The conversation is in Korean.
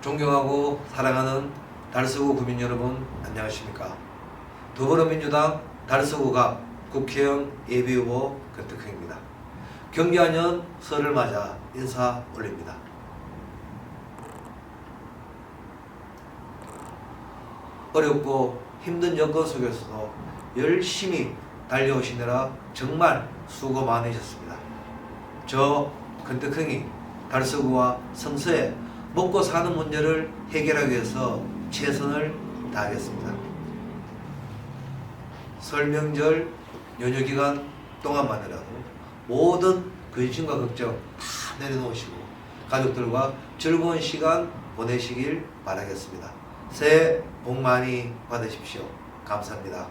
존경하고 사랑하는 달서구 구민 여러분 안녕하십니까? 더불어민주당 달서구갑 국회의원 예비후보 권특흥입니다. 경기하년 설을 맞아 인사 올립니다. 어렵고 힘든 여건 속에서도 열심히 달려오시느라 정말 수고 많으셨습니다. 저 근덕흥이 달서구와 성서에 먹고 사는 문제를 해결하기 위해서 최선을 다하겠습니다. 설명절 연휴 기간 동안만이라도 모든 근심과 걱정 다 내려놓으시고 가족들과 즐거운 시간 보내시길 바라겠습니다. 새해 복 많이 받으십시오. 감사합니다.